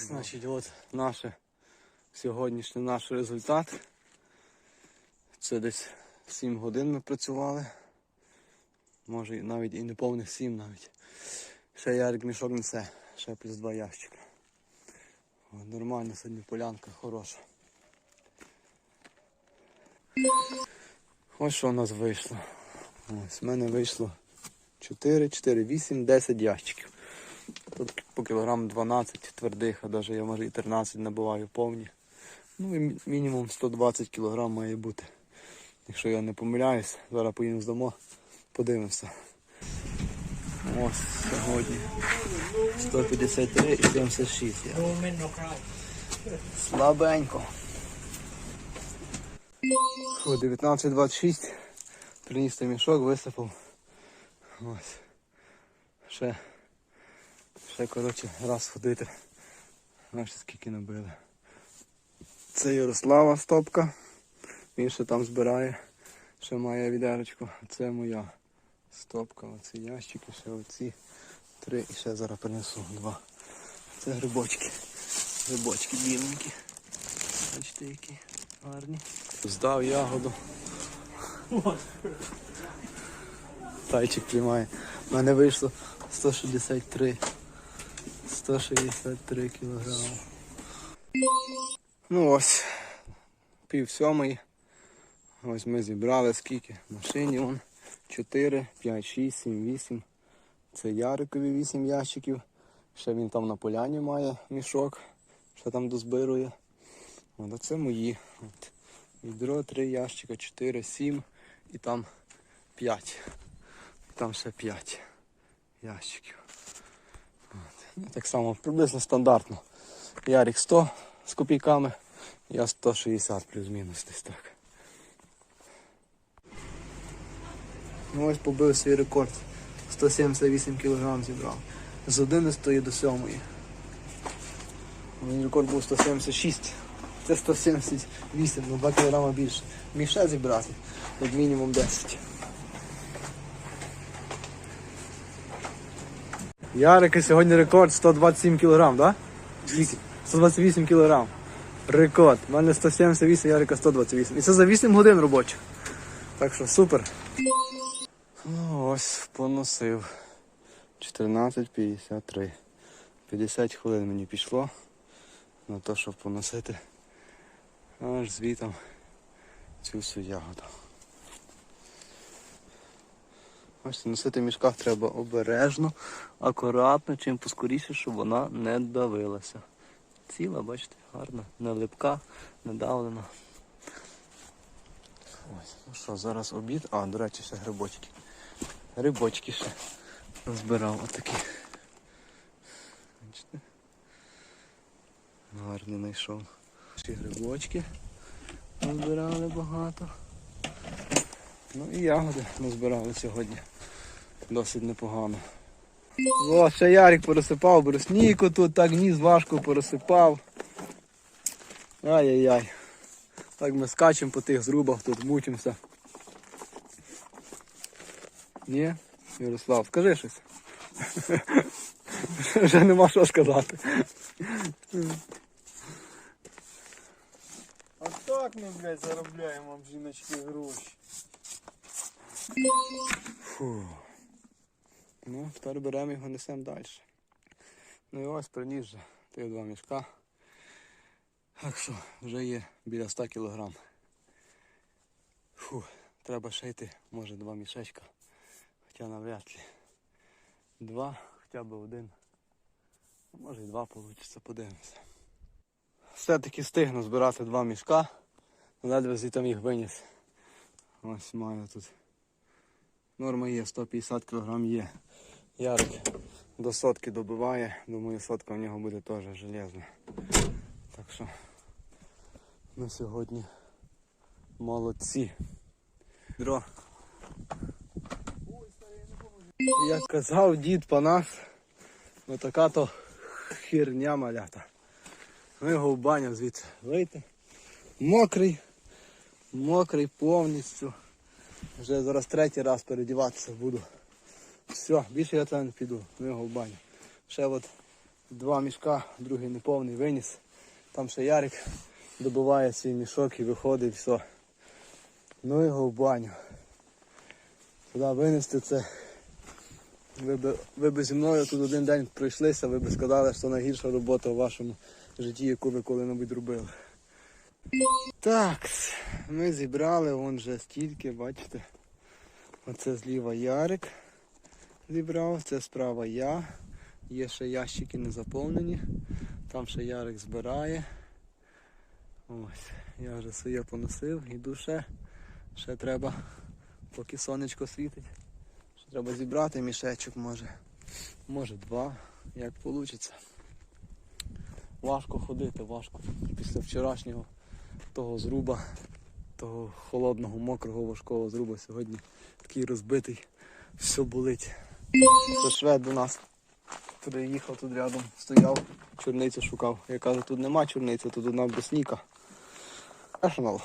Значить, от наше сьогоднішній наш результат. Це десь 7 годин ми працювали. Може навіть і не повних 7 навіть. Ще ярик мішок несе, ще плюс два ящика. От, нормально сьогодні полянка хороша. Ось що у нас вийшло. Ось в мене вийшло 4, 4, 8, 10 ящиків. Тут по кілограм 12 твердих, а навіть я може і 13 набиваю повні. Ну і мінімум 120 кілограм має бути. Якщо я не помиляюсь, зараз поїдемо здамо, подивимося. Ось сьогодні 153 і 76. Я. Слабенько. Фу, 19-26. Приніс мішок, висипав. Ось. Ще Ще, коротше, раз ходити. Знаєш, скільки набили. Це Ярослава стопка. Він ще там збирає. Ще має відерочку. Це моя стопка. Оці ящики, ще оці три і ще зараз принесу два. Це грибочки. Грибочки біленькі. Бачите, які гарні. Здав ягоду. Тайчик тримає. У мене вийшло 163. 163 кілограми. Ну ось, пів сьомої. Ось ми зібрали скільки? Машині вон 4, 5, 6, 7, 8. Це Ярикові 8 ящиків. Ще він там на поляні має мішок, що там дозбирує. От, а це мої. От. Відро 3 ящика, 4, 7 і там 5. І там ще 5 ящиків. Так само приблизно стандартно. Ярик 100 з копійками, я 160 плюс-мінус десь так. Ну ось побив свій рекорд. 178 кг зібрав. З 11 до 7. Мій рекорд був 176. Це 178, ну 2 кг більше. Міг ще зібрати, як мінімум 10. Ярика сьогодні рекорд 127 кг, да? Скільки? 128 кг. Рекорд. У мене 178, Ярика 128. І це за 8 годин робочих. Так що супер. Ну, ось поносив. 14.53. 50 хвилин мені пішло на те, щоб поносити аж звітом цю всю ягоду. Ось носити в мішках треба обережно, акуратно, чим поскоріше, щоб вона не давилася. Ціла, бачите, гарна, не липка, не давлена. Ось, ну що, зараз обід. А, до речі, ще грибочки. Грибочки ще збирав отакі. Бачите? Гарні знайшов. Ще грибочки назбирали багато. Ну і ягоди назбирали сьогодні. Досить непогано. О, ще Ярик порозсипав, брусніку тут, так ніс важко порозсипав. Ай-яй-яй. Так ми скачемо по тих зрубах, тут мучимося. Ні? Ярослав, скажи щось. Вже нема що сказати. А так ми, блядь, заробляємо об жіночки гроші. Фу. Ну, тепер беремо його несемо далі. Ну і ось приніс вже тих два мішка. Так що вже є біля 100 кілограм. Фу, треба ще йти, може два мішечка. Хоча навряд ли. Два, хоча б один. Може і два вийде, подивимося. Все-таки встигну збирати два мішка. Ледве звітом їх виніс. Ось маю тут. Норма є, 150 кг є. Ярик до сотки добиває. Думаю, сотка в нього буде теж железна. Так що на сьогодні молодці. Дро. Як казав дід по нас, ну така то херня малята. Ми його в баню звідси вийти. Мокрий, мокрий повністю. Вже зараз третій раз передіватися буду. Все, більше я там не піду, в баню. Ще от Два мішка, другий неповний виніс. Там ще Ярик добиває свій мішок і виходить, все. Ну його в баню. Туди винести це. Ви би, ви би зі мною тут один день пройшлися, ви би сказали, що найгірша робота у вашому житті, яку ви коли-небудь робили. Так, ми зібрали вон вже стільки, бачите. Оце зліва Ярик зібрав, це справа я. Є ще ящики не заповнені. Там ще Ярик збирає. Ось, я вже своє поносив, іду ще. Ще треба, поки сонечко світить. Ще треба зібрати мішечок, може. Може два, як вийде. Важко ходити, важко. Після вчорашнього того зруба, того холодного, мокрого, важкого зруба сьогодні такий розбитий, все болить. Це швед до нас Туди їхав, тут рядом, стояв, чорницю шукав. Я кажу, тут нема чорниці, тут одна брусніка. Арсенал.